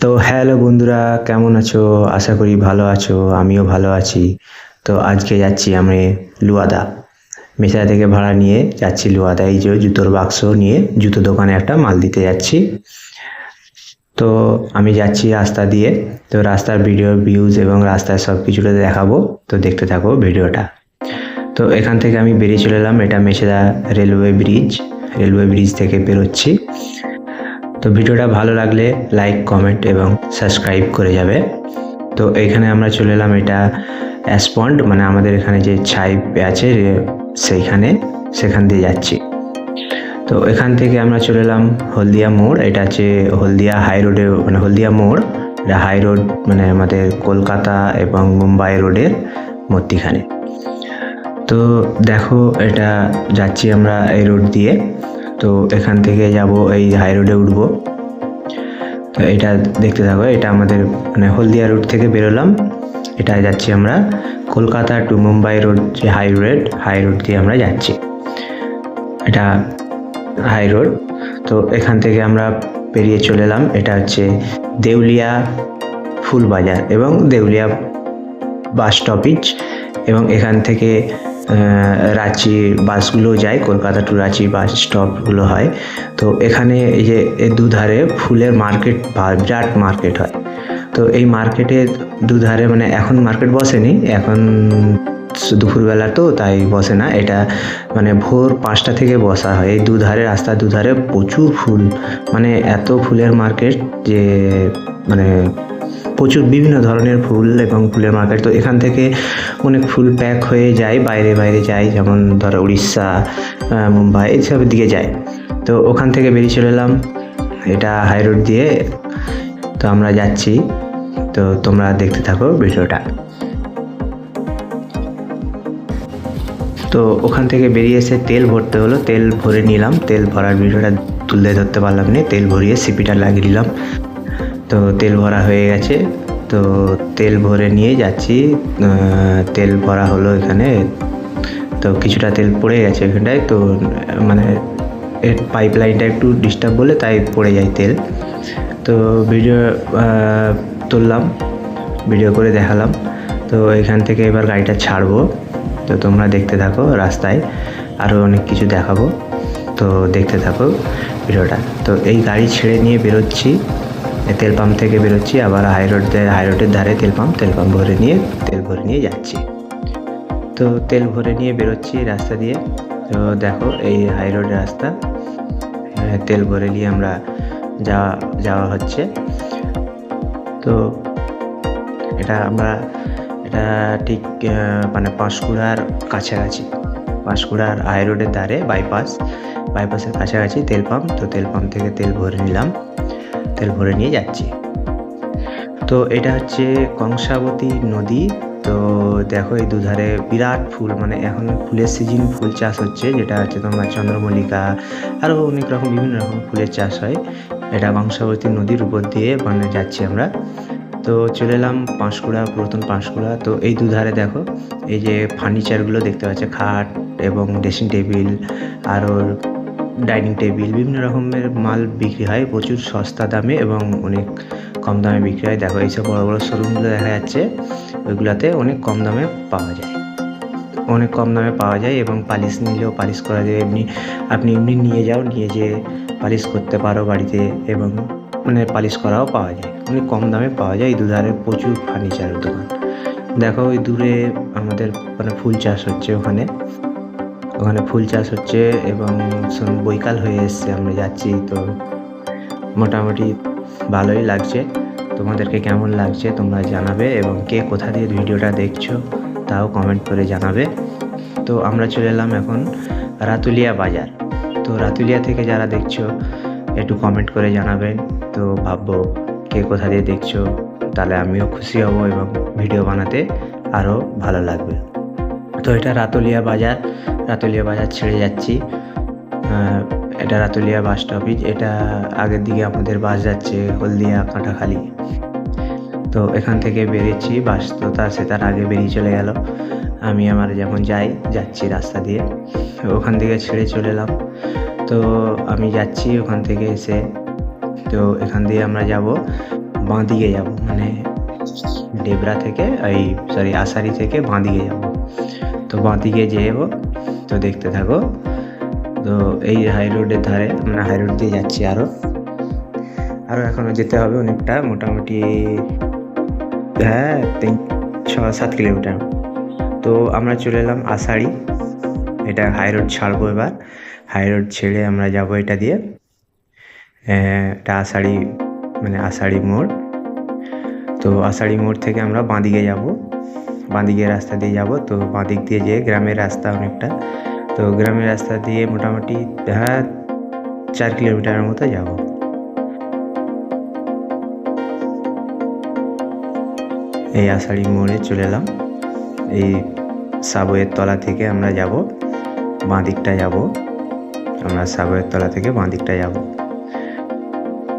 তো হ্যালো বন্ধুরা, কেমন আছো? আশা করি ভালো আছো, আমিও ভালো আছি। তো আজকে যাচ্ছি আমি লুয়াদা। মেশা থেকে ভাড়া নিয়ে যাচ্ছি লুয়াদা। এই যে জুতোর বাক্স নিয়ে জুতো দোকানে একটা মাল দিতে যাচ্ছি। তো আমি যাচ্ছি রাস্তা দিয়ে। তো রাস্তার ভিডিও ভিউজ এবং রাস্তায় সব কিছুটা দেখাবো। তো দেখতে থাকো ভিডিওটা। তো এখান থেকে আমি বেরিয়ে চলে এলাম। এটা Mechheda railway bridge. Railway bridge থেকে বেরোচ্ছি। তো ভিডিওটা ভালো লাগলে লাইক কমেন্ট এবং সাবস্ক্রাইব করে যাবে। তো এইখানে আমরা চলে এলাম এটা অ্যাসপন্ড মানে আমাদের এখানে যে ছাই আছে সেইখানে, সেখান দিয়ে যাচ্ছি। তো এখান থেকে আমরা চলে এলাম হলদিয়া মোড়, এটা হচ্ছে হলদিয়া হাই রোডে মানে হলদিয়া মোড়, এটা হাই রোড মানে আমাদের কলকাতা এবং মুম্বাই রোডের মধ্যিখানে। তো দেখো, এটা যাচ্ছি আমরা এই রোড দিয়ে। তো এখান থেকে যাব, এই হাই রোডে উঠবো। তো এটা দেখতে থাকো, এটা আমাদের মানে হলদিয়া রোড থেকে বেরোলাম। এটা যাচ্ছি আমরা কলকাতা টু মুম্বাই রোড যে হাই রোড হাই রোড দিয়ে আমরা যাচ্ছি। এটা হাই রোড তো এখান থেকে আমরা পেরিয়ে চলে এলাম। এটা হচ্ছে দেউলিয়া ফুল বাজার এবং দেউলিয়া বাস স্টপেজ এবং এখান থেকে রাঁচি বাসগুলো যায়, কলকাতা টু রাঁচি বাস স্টপগুলো হয়। তো এখানে এই যে এর দুধারে ফুলের মার্কেট বিরাট মার্কেট হয়। তো এই মার্কেটে দুধারে মানে এখন মার্কেট বসেনি, এখন দুপুরবেলা তো তাই বসে না। এটা মানে ভোর পাঁচটা থেকে বসা হয়। এই দুধারে, রাস্তার দুধারে প্রচুর ফুল। মানে এত ফুলের মার্কেট যে মানে প্রচুর বিভিন্ন ধরনের ফুল এবং ফুলের মার্কেট তো এখান থেকে অনেক ফুল প্যাক হয়ে যায়, বাইরে বাইরে যায়। যেমন ধরো উড়িষ্যা মুম্বাই এইসবের দিকে যায়। তো ওখান থেকে বেরিয়ে চলে এলাম। এটা হাই রোড দিয়ে তো আমরা যাচ্ছি। তো তোমরা দেখতে থাকো ভিডিওটা। তো ওখান থেকে বেরিয়ে এসে তেল ভরতে হলো। তেল ভরে নিলাম। তেল ভরার ভিডিওটা তুলে ধরতে পারলাম না। তেল ভরিয়ে সিপিটা লাগিয়ে দিলাম। তো তেল ভরা হয়ে গেছে। তো তেল ভরে নিয়ে যাচ্ছি। তেল ভরা হলো এখানে। তো কিছুটা তেল পড়ে গেছে এখানটায়। তো মানে এর পাইপ লাইনটা একটু ডিস্টার্ব বলে তাই পড়ে যায় তেল। তো ভিডিও তুললাম। ভিডিও করে দেখালাম। তো এখান থেকে এবার গাড়িটা ছাড়বো। তো তোমরা দেখতে থাকো রাস্তায়। আরও অনেক কিছু দেখাবো। তো দেখতে থাকো ভিডিওটা। তো এই গাড়ি ছেড়ে নিয়ে বেরোচ্ছি। তেল পাম্প থেকে বেরোচ্ছি, আবার হাই রোড হাই রোডের ধারে তেল পাম্প তেল পাম্প ভরে নিয়ে, তেল ভরে নিয়ে যাচ্ছি। তো তেল ভরে নিয়ে বেরোচ্ছি রাস্তা দিয়ে। তো দেখো এই হাই রোড রাস্তা তেল ভরে নিয়ে আমরা যাওয়া যাওয়া হচ্ছে। তো এটা আমরা, এটা ঠিক মানে পাঁশকুড়ার কাছাকাছি, পাঁশকুড়ার হাই রোডের ধারে বাইপাস বাইপাসের কাছাকাছি তেল পাম্প। তো তেল পাম্প থেকে তেল ভরে নিলাম। তেল ভরে নিয়ে যাচ্ছি। তো এটা হচ্ছে কংসাবতী নদী। তো দেখো এই দুধারে বিরাট ফুল মানে এখন ফুলের সিজন ফুল চাষ হচ্ছে, যেটা হচ্ছে তোমার চন্দ্রমল্লিকা আরও অনেক রকম, বিভিন্ন রকম ফুলের চাষ হয়। এটা কংসাবতী নদীর উপর দিয়ে মানে যাচ্ছি আমরা। তো চলে এলাম পাঁশকুড়া, পুরাতন পাঁশকুড়া। তো এই দুধারে দেখো, এই যে ফার্নিচারগুলো দেখতে পাচ্ছে, খাট এবং ড্রেসিং টেবিল আরও ডাইনিং টেবিল, বিভিন্ন রকমের মাল বিক্রি হয়, প্রচুর সস্তা দামে এবং অনেক কম দামে বিক্রি হয়। দেখো এইসব বড় বড় শোরুমগুলো দেখা যাচ্ছে, ওইগুলোতে অনেক কম দামে পাওয়া যায়। অনেক কম দামে পাওয়া যায় এবং পালিশ নিলেও পালিশ করা যায়। এমনি, আপনি এমনি নিয়ে যাও, নিয়ে যে পালিশ করতে পারো বাড়িতে এবং মানে পালিশ করাও পাওয়া যায়। অনেক কম দামে পাওয়া যায়। এই দুধারে প্রচুর ফার্নিচারের দোকান। দেখো, ওই দূরে আমাদের মানে ফুল চাষ হচ্ছে ওখানে। ওখানে ফুল চাষ হচ্ছে এবং বৈকাল হয়ে এসছে, আমরা যাচ্ছি তো মোটামুটি ভালোই লাগছে। তোমাদেরকে কেমন লাগছে তোমরা জানাবে এবং কে কোথা দিয়ে ভিডিওটা দেখছ তাও কমেন্ট করে জানাবে। তো আমরা চলে এলাম এখন রাতুলিয়া বাজার। তো রাতুলিয়া থেকে যারা দেখছ, একটু কমেন্ট করে জানাবেন তো ভাববো কে কোথা দিয়ে দেখছ, তাহলে আমিও খুশি হব এবং ভিডিও বানাতে আরও ভালো লাগবে। তো এটা রাতুলিয়া বাজার। রাতুলিয়া বাজার ছেড়ে যাচ্ছি। এটা রাতুলিয়া বাস স্টপেজ। এটা আগের দিকে আমাদের বাস যাচ্ছে হলদিয়া কাঁটাখালি তো এখান থেকে বেরিয়েছি বাস, তো তার সে তার আগে বেরিয়ে চলে গেল। আমি আমার যেমন যাই, যাচ্ছি রাস্তা দিয়ে। ওখান থেকে ছেড়ে চলে এলাম। তো আমি যাচ্ছি ওখান থেকে এসে। তো এখান দিয়ে আমরা যাব, বাঁ দিকে যাব। মানে ডেবরা থেকে, এই সরি আষাঢ়ি থেকে বাঁ দিকে যাব। তো বাঁ দিকে যেও তো দেখতে থাকো। তো এই হাই রোডের ধারে মানে হাই রোড দিয়ে যাচ্ছি আরও আরও এখনও যেতে হবে অনেকটা, মোটামুটি হ্যাঁ তিন, ছ, সাত কিলোমিটার। তো আমরা চলে এলাম আষাঢ়ি। এটা হাই রোড ছাড়বো এবার। হাই রোড ছেড়ে আমরা যাব এটা দিয়ে। এটা আষাঢ়ি মানে আষাঢ়ি মোড়। তো আষাঢ়ি মোড় থেকে আমরা বাঁদিকে যাব। বাঁদিকে রাস্তা দিয়ে যাব। তো বাঁদিক দিয়ে যেয়ে গ্রামের রাস্তা অনেকটা। তো গ্রামের রাস্তা দিয়ে মোটামুটি হ্যাঁ চার কিলোমিটারের মতো যাব। এই আষাঢ়ি মোড়ে চলে এলাম। এই সাবওয়ের তলা থেকে আমরা যাব, বাঁ দিকটা যাব। আমরা সাবওয়ের তলা থেকে বাঁ দিকটা যাব।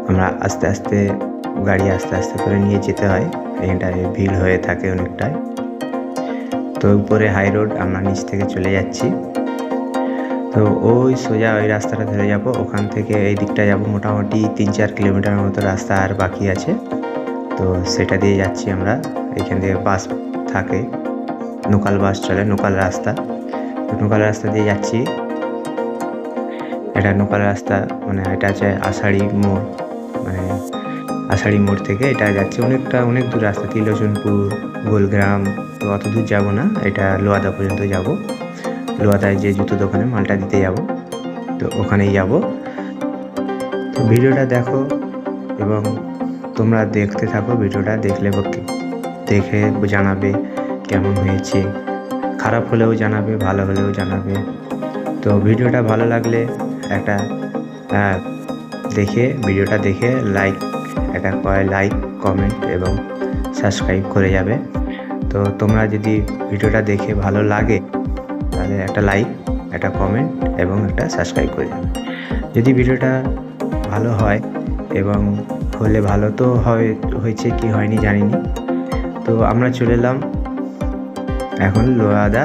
আমরা আস্তে আস্তে গাড়ি আস্তে আস্তে করে নিয়ে যেতে হয়। এখানটায় ভিড় হয়ে থাকে অনেকটাই। তো উপরে হাই রোড আমরা নিচ থেকে চলে যাচ্ছি। তো ওই সোজা ওই রাস্তাটা ধরে যাব। ওখান থেকে এই দিকটা যাব মোটামুটি তিন চার কিলোমিটার মতো রাস্তা আর বাকি আছে। তো সেটা দিয়ে যাচ্ছি আমরা। এখান থেকে বাস থাকে। লোকাল বাস চলে, লোকাল রাস্তা। তো লোকাল রাস্তা দিয়ে যাচ্ছি। এটা লোকাল রাস্তা মানে এটা আছে আষাঢ়ি মোড়। মানে আষাঢ়ি মোড় থেকে এটা যাচ্ছে। অনেকটা, অনেক দূর রাস্তা। তিলোচনপুর, গোলগ্রাম, তো অত দূর যাব না। এটা লোয়াদা পর্যন্ত যাব। লোয়াদায় যে জুতো দোকানে মালটা দিতে যাব, তো ওখানেই যাব। তো ভিডিওটা দেখো এবং তোমরা দেখতে থাকো ভিডিওটা, দেখলে দেখে জানাবে কেমন হয়েছে। খারাপ হলেও জানাবে, ভালো হলেও জানাবে। তো ভিডিওটা ভালো লাগলে একটা দেখে, ভিডিওটা দেখে লাইক একটা লাইক কমেন্ট এবং সাবস্ক্রাইব করে যাবে। তো তোমরা যদি ভিডিওটা দেখে ভালো লাগে তাহলে একটা লাইক একটা কমেন্ট এবং একটা সাবস্ক্রাইব করে যাবে। যদি ভিডিওটা ভালো হয় এবং হলে ভালো তো হয়, হয়েছে কি হয়নি জানিনি। তো আমরা চলে এলাম এখন লোয়াদা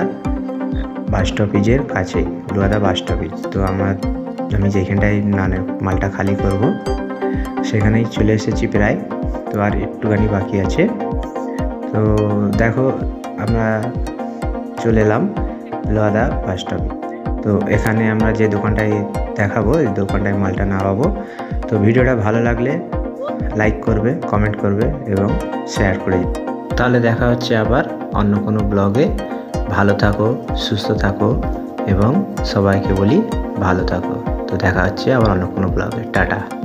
বাস স্টপেজের কাছে, লোয়াদা বাস স্টপেজ তো আমার, আমি যেখানটায় মানে মালটা খালি করব, সেখানেই চলে এসেছি প্রায়। তো আর একটুখানি বাকি আছে। তো দেখো, আমরা চলে এলাম। লোয়াদা বাস স্টপে। তো এখানে আমরা যে দোকানটায় দেখাবো, এই দোকানটায় মালটা নামাবো। তো ভিডিওটা ভালো লাগলে লাইক করবে, কমেন্ট করবে এবং শেয়ার করে। তাহলে দেখা হচ্ছে আবার অন্য কোনো ব্লগে। ভালো থাকো, সুস্থ থাকো এবং সবাইকে বলি ভালো থাকো। তো দেখা হচ্ছে আবার অন্য কোনো ব্লগে। টাটা।